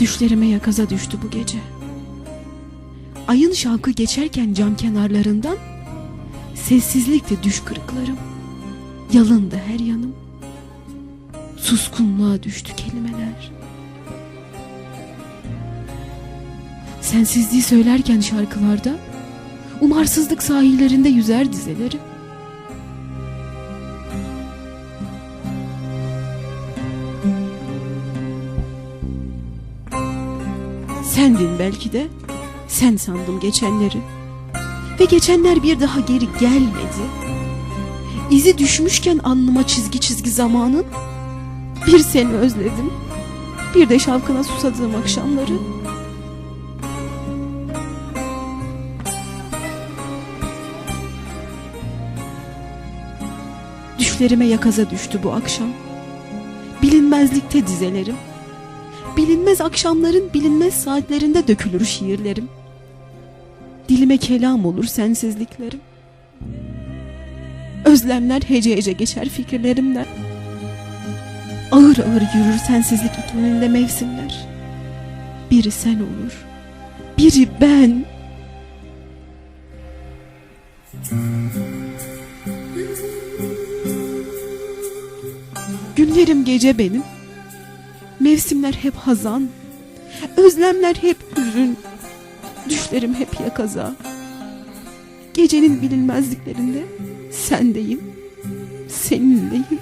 Düşlerime yakaza düştü bu gece. Ayın şavkı geçerken cam kenarlarından sessizlikti düş kırıklarım. Yalındı her yanım. Suskunluğa düştü kelimeler. Sensizliği söylerken şarkılarda umarsızlık sahillerinde yüzer dizelerim. Sendin belki de. Sen sandım geçenleri. Ve geçenler bir daha geri gelmedi. İzi düşmüşken alnıma çizgi çizgi zamanın. Bir seni özledim. Bir de şavkına susadığım akşamları. Düşlerime yakaza düştü bu akşam. Bilinmezlikte dizelerim. Bilinmez akşamların bilinmez saatlerinde dökülür şiirlerim. Dilime kelam olur sensizliklerim. Özlemler hece hece geçer fikirlerimden. Ağır ağır yürür sensizlik ikliminde mevsimler. Biri sen olur, biri ben. Günlerim gece benim. Mevsimler hep hazan. Özlemler hep hüzün. Düşlerim hep yakaza. Gecenin bilinmezliklerinde sendeyim. Seninleyim.